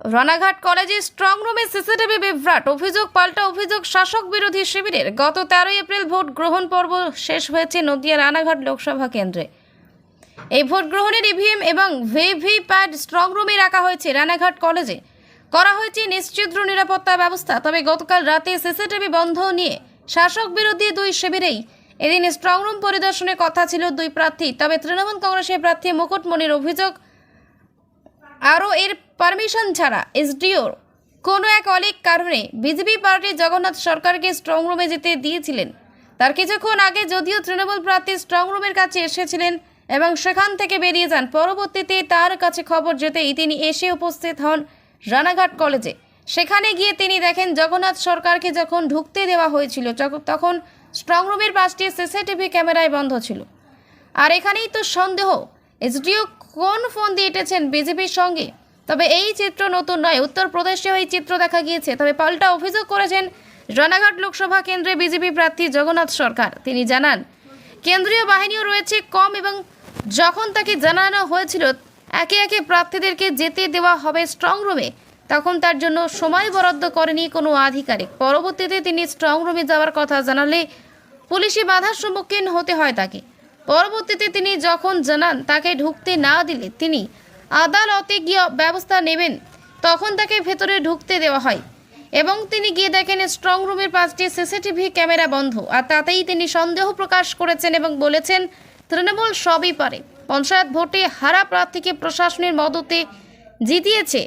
রানাঘাট কলেজে স্ট্রং রুমে সিসিটিভি বিভ্রাট। অভিযোগ পাল্টা অভিযোগ শাসক বিরোধী শিবিরের। গত তেরোই এপ্রিল ভোট গ্রহণ পর্ব শেষ হয়েছে নদিয়া রানাঘাট লোকসভা কেন্দ্রে। এই ভোট গ্রহণের ইভিএম এবং ভিভিপ্যাট স্ট্রং রুমে রাখা হয়েছে রানাঘাট কলেজে। করা হয়েছে নিশ্চিদ্র নিরাপত্তা ব্যবস্থা, তবে গতকাল রাতে সিসিটিভি বন্ধ নিয়ে শাসক বিরোধী দুই শিবিরেই এদিন স্ট্রং রুম পরিদর্শনের কথা ছিল দুই প্রার্থী। তবে তৃণমূল কংগ্রেসের প্রার্থী মুকুটমণির অভিযোগ, আরও এর পারমিশন ছাড়া এসডিওর কোনো এক অলিক কারণে বিজেপি পার্টি জগন্নাথ সরকারকে স্ট্রং রুমে যেতে দিয়েছিলেন। তার কিছুক্ষণ আগে যদিও তৃণমূল প্রার্থী স্ট্রং রুমের কাছে এসেছিলেন এবং সেখান থেকে বেরিয়ে যান, পরবর্তীতে তার কাছে খবর যেতেই তিনি এসে উপস্থিত হন রানাঘাট কলেজে। সেখানে গিয়ে তিনি দেখেন জগন্নাথ সরকারকে যখন ঢুকতে দেওয়া হয়েছিল তখন স্ট্রং রুমের পাশটি সিসিটিভি ক্যামেরায় বন্ধ ছিল। আর এখানেই তো সন্দেহ, এসডিও কোন ফোন দিয়ে এঁটেছেন বিজেপির সঙ্গে? তবে এই চিত্র নতুন নয়, উত্তরপ্রদেশেও এই চিত্র দেখা গিয়েছে। তবে পাল্টা অভিযোগ করেছেন রানাঘাট লোকসভা কেন্দ্রে বিজেপি প্রার্থী জগন্নাথ সরকার। তিনি জানান, কেন্দ্রীয় বাহিনীও রয়েছে কম এবং যখন তাকে জানানো হয়েছিল, একে একে প্রার্থীদেরকে যেতে দেওয়া হবে স্ট্রং রুমে তখন তার জন্য সময় বরাদ্দ করেনি কোনো আধিকারিক। পরবর্তীতে তিনি স্ট্রং রুমে যাওয়ার কথা জানালে পুলিশি বাধার সম্মুখীন হতে হয় তাকে। পরবর্তীতে তিনি যখন জানান তাকে ঢুকতে না দিলে, তিনি আদালতে গিয়ে ব্যবস্থা নেবেন। তখন তাকে ভেতরে ঢুকতে দেওয়া হয় এবং তিনি গিয়ে দেখেন স্ট্রং রুমের পাঁচটি সিসিটিভি ক্যামেরা বন্ধ। আর তাতেই তিনি সন্দেহ প্রকাশ করেছেন এবং বলেছেন, তৃণমূল সবই পারে। পঞ্চায়েত ভোটে হারা প্রার্থীকে প্রশাসনের মদতে জিতিয়েছে।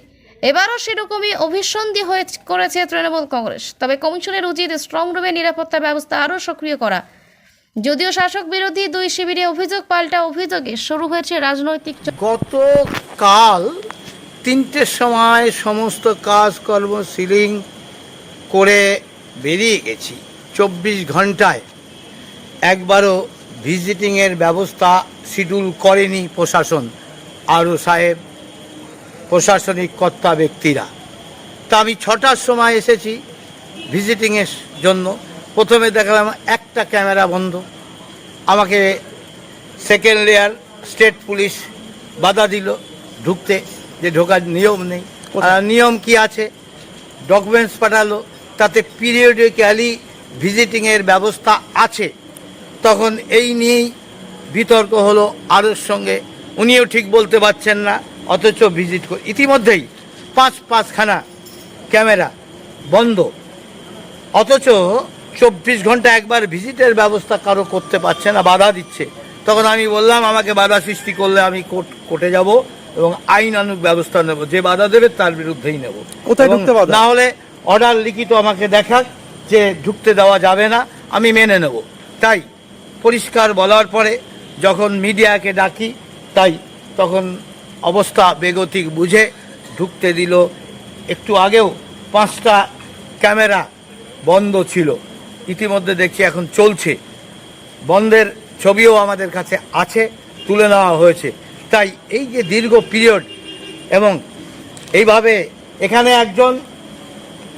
এবারও সেরকমই অভিসন্ধি হয়ে করেছে তৃণমূল কংগ্রেস। তবে কমিশনের উচিত স্ট্রং রুমের নিরাপত্তা ব্যবস্থা আরও সক্রিয় করা। যদিও শাসক বিরোধী দুই শিবিরে অভিযোগ পাল্টা অভিযোগে শুরু হয়েছে রাজনৈতিক গতকাল তিনটের সময় সমস্ত কাজকর্ম সিলিং করে বেরিয়ে গেছি চব্বিশ ঘন্টায়। একবারও ভিজিটিংয়ের ব্যবস্থা শিডিউল করেনি প্রশাসন, আরও সাহেব, প্রশাসনিক কর্তা ব্যক্তিরা। তা আমি ছটার সময় এসেছি ভিজিটিংয়ের জন্য। প্রথমে দেখলাম একটা ক্যামেরা বন্ধ। আমাকে সেকেন্ড লেয়ার স্টেট পুলিশ বাধা দিল ঢুকতে যে ঢোকার নিয়ম নেই। নিয়ম কি আছে? ডকুমেন্টস পাঠালো তাতে পিরিয়ডিক্যালি ভিজিটিংয়ের ব্যবস্থা আছে। তখন এই নিয়েই বিতর্ক হলো আরোর সঙ্গে। উনিও ঠিক বলতে পারছেন না অথচ ভিজিট করে ইতিমধ্যেই পাঁচ পাঁচখানা ক্যামেরা বন্ধ। অথচ চব্বিশ ঘণ্টা একবার ভিজিটের ব্যবস্থা কারও করতে পারছে না বাধা দিচ্ছে। তখন আমি বললাম আমাকে বাধা সৃষ্টি করলে আমি কোর্ট কোর্টে যাব এবং আইনানুগ ব্যবস্থা নেব। যে বাধা দেবে তার বিরুদ্ধেই নেব। কোথায় ঢুকতে বাধা? না হলে অর্ডার লিখিত আমাকে দেখাক যে ঢুকতে দেওয়া যাবে না আমি মেনে নেব। তাই পরিষ্কার বলার পরে যখন মিডিয়াকে ডাকি তাই তখন অবস্থা বেগতিক বুঝে ঢুকতে দিল। একটু আগেও পাঁচটা ক্যামেরা বন্ধ ছিল। ইতিমধ্যে দেখছি এখন চলছে। বন্ধের ছবিও আমাদের কাছে আছে, তুলে নেওয়া হয়েছে। তাই এই যে দীর্ঘ পিরিয়ড এবং এইভাবে এখানে একজন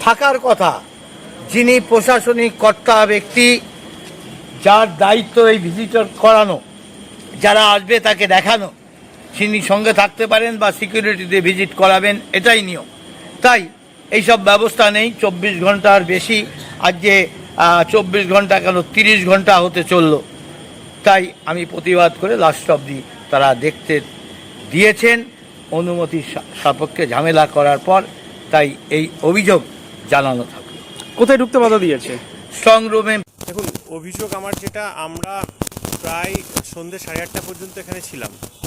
থাকার কথা, যিনি প্রশাসনিক কর্তা ব্যক্তি, যার দায়িত্ব এই ভিজিটর করানো, যারা আসবে তাকে দেখানো, তিনি সঙ্গে থাকতে পারেন বা সিকিউরিটিতে ভিজিট করাবেন, এটাই নিয়ম। তাই এইসব ব্যবস্থা নেই, চব্বিশ ঘণ্টার বেশি আজকে চব্বিশ ঘণ্টা কেন? তিরিশ ঘণ্টা হতে চলল। তাই আমি প্রতিবাদ করে লাস্ট অবধি তারা দেখতে দিয়েছেন। অনুমতি সা- সাপেক্ষে ঝামেলা করার পর তাই এই অভিযোগ জানানো থাকল। কোথায় ঢুকতে বাধা দিয়েছে? স্ট্রং রুমে দেখুন অভিযোগ আমার যেটা আমরা প্রায় সন্ধ্যে সাড়ে আটটা পর্যন্ত এখানে ছিলাম।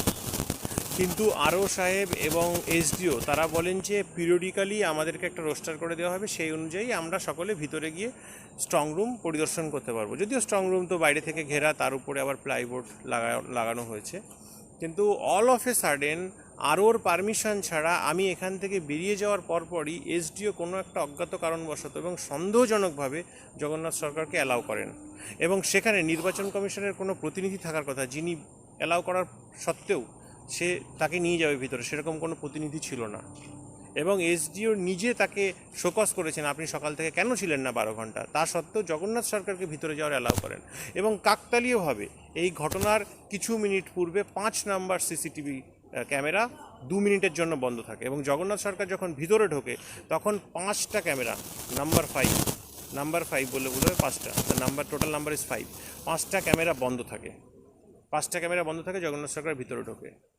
কিন্তু আরও সাহেব এবং এসডিও, তারা বলেন যে পিরিয়ডিক্যালি আমাদেরকে একটা রোস্টার করে দেওয়া হবে, সেই অনুযায়ী আমরা সকলে ভিতরে গিয়ে স্ট্রং রুম পরিদর্শন করতে পারব। যদিও স্ট্রং রুম তো বাইরে থেকে ঘেরা, তার উপরে আবার প্লাইবোর্ড লাগা লাগানো হয়েছে। কিন্তু অল অফ এ সাডেন আরওর পারমিশন ছাড়া আমি এখান থেকে বেরিয়ে যাওয়ার পরপরই এসডিও কোনো একটা অজ্ঞাত কারণবশত এবং সন্দেহজনকভাবে জগন্নাথ সরকারকে অ্যালাউ করেন। এবং সেখানে নির্বাচন কমিশনের কোনো প্রতিনিধি থাকার কথা যিনি অ্যালাউ করার সত্ত্বেও সে তাকে নিয়ে যাবে ভিতরে, সেরকম কোনো প্রতিনিধি ছিল না। এবং এসডিও নিজে তাকে শোকস করেছেন, আপনি সকাল থেকে কেন ছিলেন না বারো ঘণ্টা? তা সত্ত্বেও জগন্নাথ সরকারকে ভিতরে যাওয়ার অ্যালাউ করেন। এবং কাকতালীয়ভাবে এই ঘটনার কিছু মিনিট পূর্বে পাঁচ নাম্বার সিসিটিভি ক্যামেরা দু মিনিটের জন্য বন্ধ থাকে এবং জগন্নাথ সরকার যখন ভিতরে ঢোকে, তখন পাঁচটা camera, number five number five বলে বলে পাঁচটা number total number is five পাঁচটা ক্যামেরা বন্ধ থাকে। পাঁচটা ক্যামেরা বন্ধ থাকে, জগন্নাথ সরকার ভিতরে ঢোকে।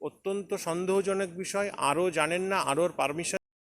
অত্যন্ত সন্দেহজনক বিষয়। আরও জানেন না আরও পারমিশন